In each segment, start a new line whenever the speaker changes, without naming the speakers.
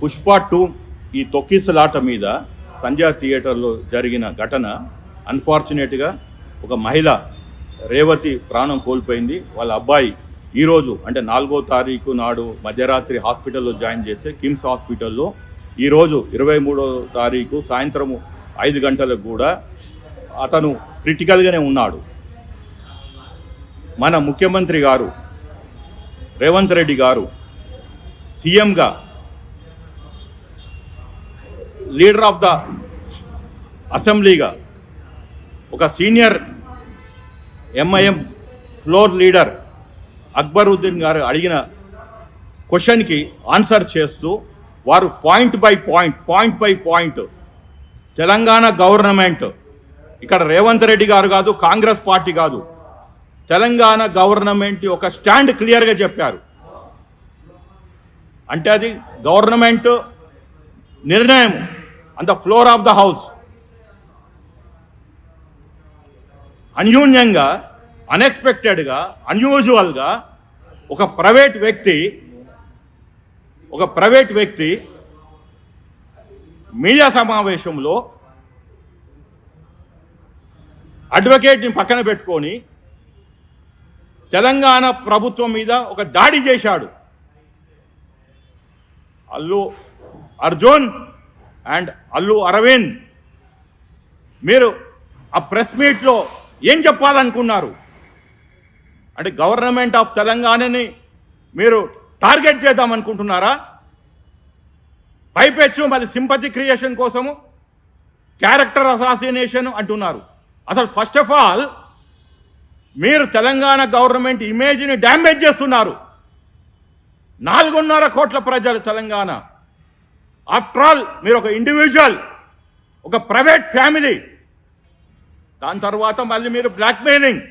Pushpa two ఈ తొక్కిసలాట మీద సంధ్యా థియేటర్లో జరిగిన ఘటన. అన్ఫార్చునేట్గా ఒక మహిళ రేవతి ప్రాణం కోల్పోయింది. వాళ్ళ అబ్బాయి ఈరోజు అంటే నాలుగో తారీఖు నాడు మధ్యరాత్రి హాస్పిటల్లో జాయిన్ చేస్తే కిమ్స్ హాస్పిటల్లో ఈరోజు ఇరవై మూడో తారీఖు సాయంత్రము ఐదు గంటలకు కూడా అతను క్రిటికల్గానే ఉన్నాడు. మన ముఖ్యమంత్రి గారు రేవంత్ రెడ్డి గారు సీఎంగా లీడర్ ఆఫ్ ద అసెంబ్లీగా ఒక senior MIM floor leader Akbaruddin గారు అడిగిన క్వశ్చన్కి ఆన్సర్ చేస్తూ వారు point by point point by point Telangana government ఇక్కడ రేవంత్ రెడ్డి గారు కాదు కాంగ్రెస్ పార్టీ కాదు తెలంగాణ గవర్నమెంట్ ఒక స్టాండ్ క్లియర్గా చెప్పారు. అంటే అది గవర్నమెంట్ నిర్ణయం. On the floor of the house అన్యూన్యంగా అన్ఎక్స్పెక్టెడ్గా అన్యూజువల్గా ఒక ప్రైవేట్ వ్యక్తి ఒక ప్రైవేట్ వ్యక్తి మీడియా సమావేశంలో అడ్వకేట్ని పక్కన పెట్టుకొని తెలంగాణ ప్రభుత్వం మీద ఒక దాడి చేశాడు. అల్లు అర్జున్ అండ్ అల్లు అరవింద్ మీరు ఆ ప్రెస్ మీట్లో ఏం చెప్పాలనుకున్నారు? అంటే గవర్నమెంట్ ఆఫ్ తెలంగాణని మీరు టార్గెట్ చేద్దాం అనుకుంటున్నారా పైపెచ్చు మళ్ళీ సింపతి క్రియేషన్ కోసము క్యారెక్టర్ అసాసినేషన్ అంటున్నారు. అసలు ఫస్ట్ ఆఫ్ ఆల్ మీరు తెలంగాణ గవర్నమెంట్ ఇమేజ్ని డ్యామేజ్ చేస్తున్నారు. నాలుగున్నర కోట్ల ప్రజలు తెలంగాణ. ఆఫ్టర్ ఆల్ మీరు ఒక ఇండివిజువల్ ఒక ప్రైవేట్ ఫ్యామిలీ దాని తర్వాత మళ్ళీ మీరు బ్లాక్మెయిలింగ్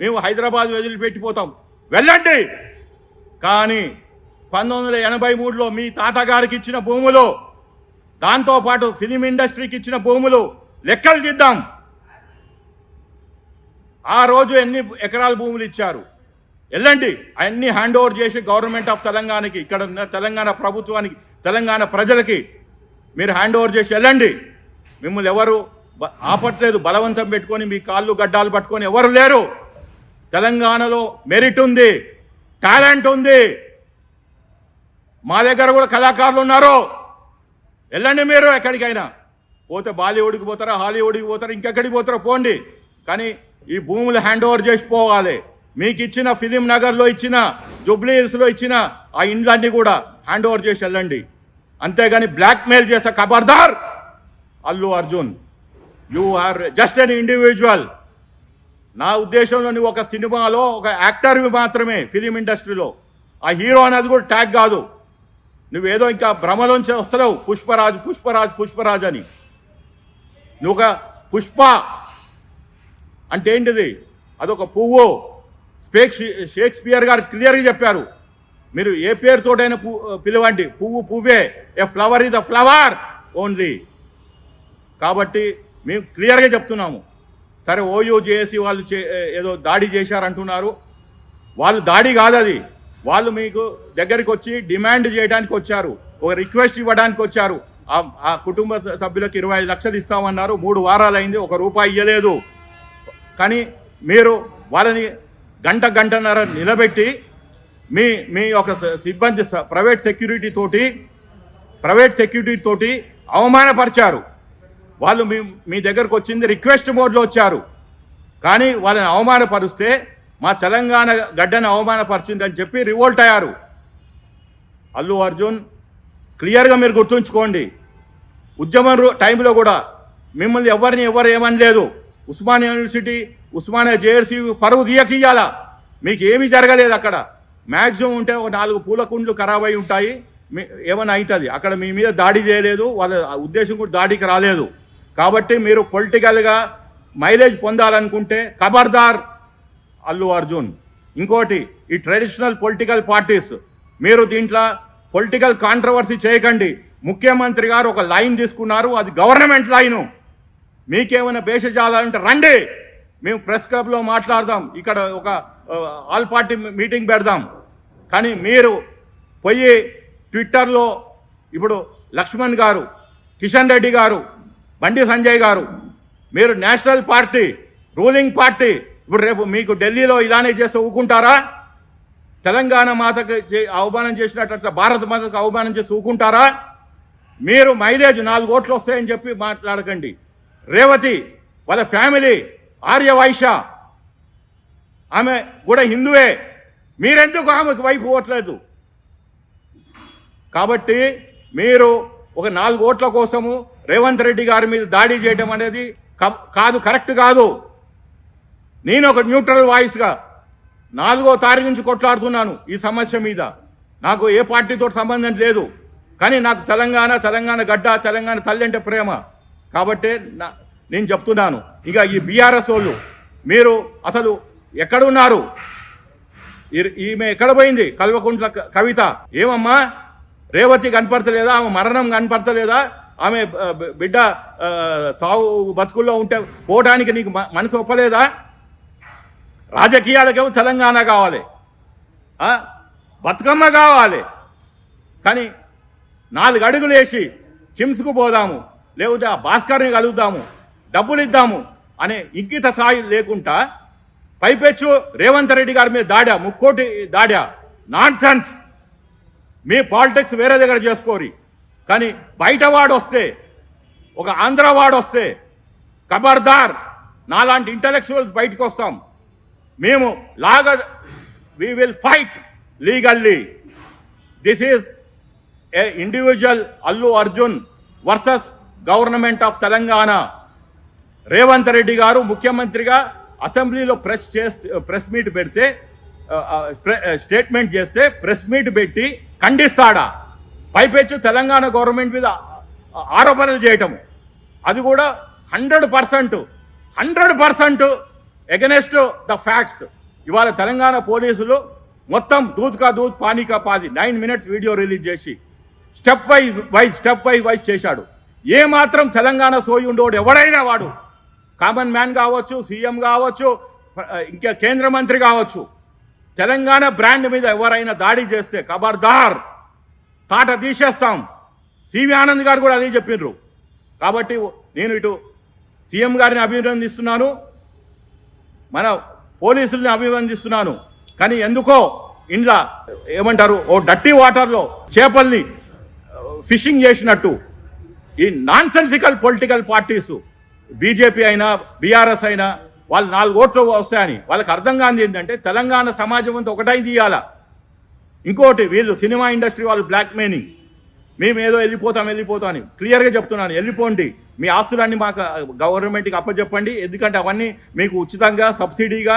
మేము హైదరాబాద్ వదిలిపెట్టిపోతాం వెళ్ళండి. కానీ పంతొమ్మిది వందల ఎనభై మూడులో మీ తాతగారికి ఇచ్చిన భూములు దాంతోపాటు ఫిలిం ఇండస్ట్రీకి ఇచ్చిన భూములు లెక్కలు దిద్దాం ఆ రోజు ఎన్ని ఎకరాల భూములు ఇచ్చారు? వెళ్ళండి. అవన్నీ హ్యాండ్ ఓవర్ చేసి గవర్నమెంట్ ఆఫ్ తెలంగాణకి ఇక్కడ ఉన్న తెలంగాణ ప్రభుత్వానికి తెలంగాణ ప్రజలకి మీరు హ్యాండ్ ఓవర్ చేసి వెళ్ళండి. మిమ్మల్ని ఎవరు ఆపట్లేదు. బలవంతం పెట్టుకొని మీ కాళ్ళు గడ్డాలు పట్టుకొని ఎవరు లేరు. తెలంగాణలో మెరిట్ ఉంది. టాలెంట్ ఉంది. మా దగ్గర కూడా కళాకారులు ఉన్నారు. వెళ్ళండి మీరు ఎక్కడికైనా. పోతే బాలీవుడ్కి పోతారా హాలీవుడ్కి పోతారా ఇంకెక్కడికి పోతారో పోండి. కానీ ఈ భూములు హ్యాండ్ ఓవర్ చేసి పోవాలి. మీకు ఇచ్చిన ఫిలిం నగర్లో ఇచ్చిన జూబ్లీ హిల్స్లో ఇచ్చిన ఆ ఇండ్లన్నీ కూడా హ్యాండ్ ఓవర్ చేసి వెళ్ళండి. అంతేగాని బ్లాక్మెయిల్ చేసే ఖబర్దార్ Allu Arjun. You are just an individual నా ఉద్దేశంలో నువ్వు ఒక సినిమాలో ఒక యాక్టర్వి మాత్రమే ఫిలిం ఇండస్ట్రీలో. ఆ హీరో అనేది కూడా ట్యాగ్ కాదు. నువ్వేదో ఇంకా భ్రమలోంచి వస్తలేవు. పుష్పరాజ్ పుష్పరాజ్ పుష్పరాజ్ అని. నువ్వు ఒక పుష్ప అంటే ఏంటిది? అదొక పువ్వు. స్పేక్ షేక్స్పియర్ గారు క్లియర్గా చెప్పారు. మీరు ఏ పేరుతోటైనా పువ్వు పిలవండి. పువ్వు పువ్వే. A flower is a flower only కాబట్టి మేము క్లియర్గా చెప్తున్నాము. సరే ఓయూ చేసి వాళ్ళు చే ఏదో దాడి చేశారంటున్నారు. వాళ్ళు దాడి కాదు అది. వాళ్ళు మీకు దగ్గరికి వచ్చి డిమాండ్ చేయడానికి వచ్చారు. ఒక రిక్వెస్ట్ ఇవ్వడానికి వచ్చారు. ఆ- ఆ కుటుంబ సభ్యులకు ఇరవై ఐదు లక్షలు ఇస్తామన్నారు. మూడు వారాలు అయింది ఒక రూపాయి ఇవ్వలేదు కానీ మీరు వాళ్ళని గంట గంటన్నర నిలబెట్టి మీ మీ యొక్క సిబ్బంది ప్రైవేట్ సెక్యూరిటీ తోటి ప్రైవేట్ సెక్యూరిటీ తోటి అవమానపరిచారు. వాళ్ళు మీ మీ దగ్గరకు వచ్చింది రిక్వెస్ట్ మోడ్లో వచ్చారు. కానీ వాళ్ళని అవమానపరిస్తే మా తెలంగాణ గడ్డను అవమానపరిచిందని చెప్పి రివోల్ట్ అయ్యారు. అల్లు అర్జున్ క్లియర్గా మీరు గుర్తుంచుకోండి. ఉద్యమం టైంలో కూడా మిమ్మల్ని ఎవరిని ఎవరు ఏమనలేదు. ఉస్మానియా యూనివర్సిటీ ఉస్మానియా జేఆర్సీ పరువు తీయకియ్యాలా మీకు ఏమీ జరగలేదు అక్కడ. మ్యాక్సిమం ఉంటే ఒక నాలుగు పూల కుండ్లు ఖరాబ్ అయి ఉంటాయి. మీ ఏమైనా అవుతుంది అక్కడ మీ మీద దాడి చేయలేదు. వాళ్ళ ఉద్దేశం కూడా దాడికి రాలేదు. కాబట్టి మీరు పొలిటికల్గా మైలేజ్ పొందాలనుకుంటే ఖబర్దార్ అల్లు అర్జున్. ఇంకోటి ఈ ట్రెడిషనల్ పొలిటికల్ పార్టీస్ మీరు దీంట్లో పొలిటికల్ కాంట్రవర్సీ చేయకండి. ముఖ్యమంత్రి గారు ఒక లైన్ తీసుకున్నారు. అది గవర్నమెంట్ లైను. మీకేమైనా భేషజాలంటే రండి. మేము ప్రెస్ క్లబ్లో మాట్లాడదాం. ఇక్కడ ఒక ఆల్ పార్టీ మీటింగ్ పెడదాం. కానీ మీరు పోయి ట్విట్టర్లో ఇప్పుడు లక్ష్మణ్ గారు కిషన్ రెడ్డి గారు బండి సంజయ్ గారు మీరు నేషనల్ పార్టీ రూలింగ్ పార్టీ ఇప్పుడు రేపు మీకు ఢిల్లీలో ఇలానే చేస్తే ఊకుంటారా? తెలంగాణ మాతకు చే- అవమానం చేసినట్టు అట్లా భారత మాతకు అవమానం చేసి ఊకుంటారా? మీరు మైలేజ్ నాలుగు ఓట్లు వస్తాయని చెప్పి మాట్లాడకండి. రేవతి వాళ్ళ ఫ్యామిలీ ఆర్య వైశ్య ఆమె కూడా హిందువే. మీరెందుకు ఆమెకు వైపు ఓట్లేదు? కాబట్టి మీరు ఒక నాలుగు ఓట్ల కోసము రేవంత్ రెడ్డి గారి మీద దాడి చేయడం అనేది కాదు కరెక్ట్ కాదు. నేను ఒక న్యూట్రల్ వాయిస్గా నాలుగో తారీఖు నుంచి కొట్లాడుతున్నాను ఈ సమస్య మీద. నాకు ఏ పార్టీతో సంబంధం లేదు. కానీ నాకు తెలంగాణ తెలంగాణ గడ్డ తెలంగాణ తల్లి అంటే ప్రేమ. కాబట్టి నా నేను చెప్తున్నాను. ఇక ఈ బీఆర్ఎస్ వాళ్ళు మీరు అసలు ఎక్కడున్నారు? ఈమె ఎక్కడ పోయింది? కల్వకుంట్ల కవిత. ఏమమ్మా? రేవతి కనపడతలేదా? ఆమె మరణం కనపడతలేదా? ఆమె బిడ్డ తావు బతుకుల్లో ఉంటే పోవడానికి నీకు మనసు ఒప్పలేదా? రాజకీయాలకేమో తెలంగాణ కావాలి. బతుకమ్మ కావాలి. కానీ నాలుగు అడుగులు వేసి కిమ్స్కు పోదాము లేకపోతే ఆ భాస్కర్ని కలుగుదాము డబ్బులు ఇద్దాము అనే ఇంకిత స్థాయి లేకుండా పైపెచ్చు రేవంత్ రెడ్డి గారి మీద దాడా ముక్కోటి దాడా. నాన్ సెన్స్ మీ పాలిటిక్స్ వేరే దగ్గర చేసుకోరి. కానీ బయట వాడు వస్తే ఒక ఆంధ్ర వాడు వస్తే కబర్దార్. నాలాంటి ఇంటలెక్చువల్స్ బయటకు వస్తాం. మేము లాగ we will fight legally this is a individual Allu Arjun versus government of Telangana Revanth Reddy గారు ముఖ్యమంత్రిగా అసెంబ్లీలో ప్రెస్ చేస్తే ప్రెస్ మీట్ పెడితే ప్రె- స్టేట్మెంట్ చేస్తే ప్రెస్ మీట్ పెట్టి ఖండిస్తాడా? పైపెచ్చు తెలంగాణ గవర్నమెంట్ మీద ఆరోపణలు చేయటం. అది కూడా hundred percent hundred percent against the facts. ఇవాళ తెలంగాణ పోలీసులు మొత్తం దూత్ కా దూద్ పానీ కా పాది నైన్ మినిట్స్ వీడియో రిలీజ్ చేసి step wise wise step wise wise చేశాడు. ఏ మాత్రం తెలంగాణ సోయి ఉండేవాడు ఎవడైనా వాడు. కామన్ మ్యాన్ కావచ్చు సీఎం కావచ్చు ఇంకా కేంద్ర మంత్రి కావచ్చు. తెలంగాణ బ్రాండ్ మీద ఎవరైనా దాడి చేస్తే ఖబర్దార్ తాట తీసేస్తాం. సివి ఆనంద్ గారు కూడా అదే చెప్పిండ్రు కాబట్టి నేను ఇటు సీఎం గారిని అభినందిస్తున్నాను. మన పోలీసుల్ని అభినందిస్తున్నాను. కానీ ఎందుకో ఇంట్లో ఏమంటారు ఓ డట్టి వాటర్లో చేపల్ని ఫిషింగ్ చేసినట్టు. ఈ నాన్సెన్సికల్ పొలిటికల్ పార్టీస్. బీజేపీ అయినా బీఆర్ఎస్ అయినా వాళ్ళు నాలుగు ఓట్లు వస్తాయని. వాళ్ళకి అర్థం కానిది ఏంటంటే తెలంగాణ సమాజం అంతా ఒకటై తీయాలా? ఇంకోటి వీళ్ళు సినిమా ఇండస్ట్రీ వాళ్ళు బ్లాక్ మెయినింగ్ మేము ఏదో వెళ్ళిపోతాం వెళ్ళిపోతాం అని. క్లియర్గా చెప్తున్నాను వెళ్ళిపోండి. మీ ఆస్తులన్నీ మాకు గవర్నమెంట్కి అప్పచెప్పండి ఎందుకంటే అవన్నీ మీకు ఉచితంగా సబ్సిడీగా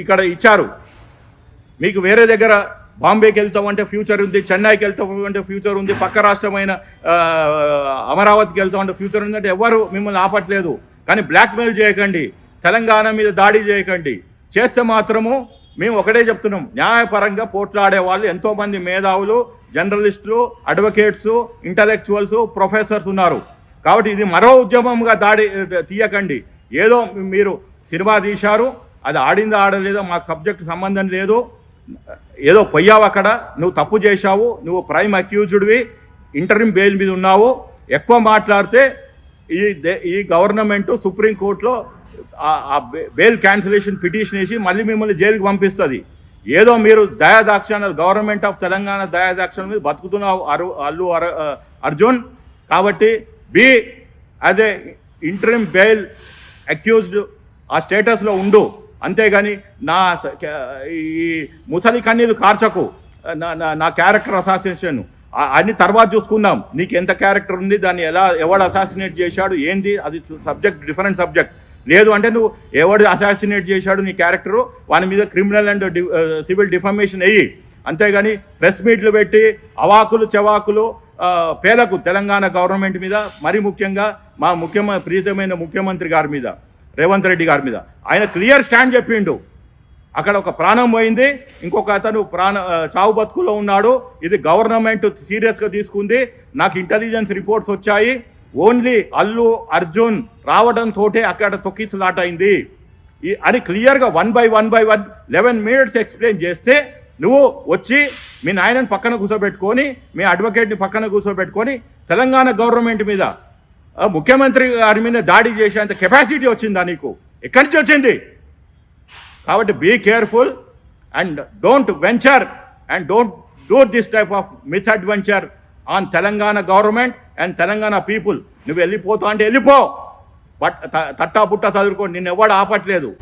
ఇక్కడ ఇచ్చారు. మీకు వేరే దగ్గర బాంబేకి వెళ్తామంటే ఫ్యూచర్ ఉంది చెన్నైకి వెళ్తామంటే ఫ్యూచర్ ఉంది పక్క రాష్ట్రమైన అమరావతికి వెళ్తామంటే ఫ్యూచర్ ఉందంటే ఎవరు మిమ్మల్ని ఆపట్లేదు. కానీ బ్లాక్మెయిల్ చేయకండి తెలంగాణ మీద దాడి చేయకండి. చేస్తే మాత్రము మేము ఒకటే చెప్తున్నాం న్యాయపరంగా పోట్లాడే వాళ్ళు ఎంతోమంది మేధావులు జర్నలిస్టులు అడ్వకేట్స్ ఇంటలెక్చువల్స్ ప్రొఫెసర్స్ ఉన్నారు. కాబట్టి ఇది మరో ఉద్యమంగా దాడి తీయకండి. ఏదో మీరు సినిమా తీశారు అది ఆడిందో ఆడలేదో మాకు సబ్జెక్ట్ సంబంధం లేదు. ఏదో పోయావు అక్కడ నువ్వు తప్పు చేశావు నువ్వు ప్రైమ్ అక్యూజ్డ్వి ఇంటర్మ్ బెయిల్ మీద ఉన్నావు ఎక్కువ మాట్లాడితే ఈ దే- ఈ గవర్నమెంట్ సుప్రీంకోర్టులో ఆ- ఆ బె- బెయిల్ క్యాన్సిలేషన్ పిటిషన్ వేసి మళ్ళీ మిమ్మల్ని జైలుకి పంపిస్తుంది. ఏదో మీరు దయాదాక్షణ గవర్నమెంట్ ఆఫ్ తెలంగాణ దయాదాక్షణ మీద బతుకుతున్నావు అరు అల్లు అర్జున్. కాబట్టి be as a interim bail accused ఆ స్టేటస్లో ఉండు. అంతేగాని నా స- ఈ ముసలి కన్నీరు కార్చకు. నా క్యారెక్టర్ అసాసినేషన్. అన్ని తర్వాత చూసుకుందాం. నీకు ఎంత క్యారెక్టర్ ఉంది దాన్ని ఎలా ఎవడు అసాసినేట్ చేశాడు ఏంది అది సబ్జెక్ట్ డిఫరెంట్ సబ్జెక్ట్. లేదు అంటే నువ్వు ఎవడు అసాసినేట్ చేశాడు నీ క్యారెక్టరు వాని మీద క్రిమినల్ అండ్ సివిల్ డిఫర్మేషన్ అయ్యి అంతేగాని ప్రెస్ మీట్లు పెట్టి అవాకులు చెవాకులు పేలకు తెలంగాణ గవర్నమెంట్ మీద మరీ ముఖ్యంగా మా ముఖ్యమ ప్రీతమైన ముఖ్యమంత్రి గారి మీద. రేవంత్ రెడ్డి గారి మీద. ఆయన క్లియర్ స్టాండ్ చెప్పిండు. అక్కడ ఒక ప్రాణం పోయింది. ఇంకొక అతను ప్రాణ చావు బతుకులో ఉన్నాడు. ఇది గవర్నమెంట్ సీరియస్గా తీసుకుంది. నాకు ఇంటెలిజెన్స్ రిపోర్ట్స్ వచ్చాయి. ఓన్లీ అల్లు అర్జున్ రావడంతో అక్కడ తొక్కిసలాట అయింది ఈ అని క్లియర్గా one by one by one eleven minutes explain చేస్తే నువ్వు వచ్చి మీ నాయనని పక్కన కూర్చోబెట్టుకొని మీ అడ్వకేట్ని పక్కన కూర్చోబెట్టుకొని తెలంగాణ గవర్నమెంట్ మీద ముఖ్యమంత్రి గారి మీద దాడి చేసేంత కెపాసిటీ వచ్చిందా నీకు? ఎక్కడి నుంచి వచ్చింది? కాబట్టి be careful and don't venture and don't do this type of misadventure on Telangana government and Telangana people నువ్వు వెళ్ళిపోతా అంటే వెళ్ళిపో. బట్ త- తట్టా పుట్టా చదువుకో. నిన్ను ఎవడు ఆపట్లేదు.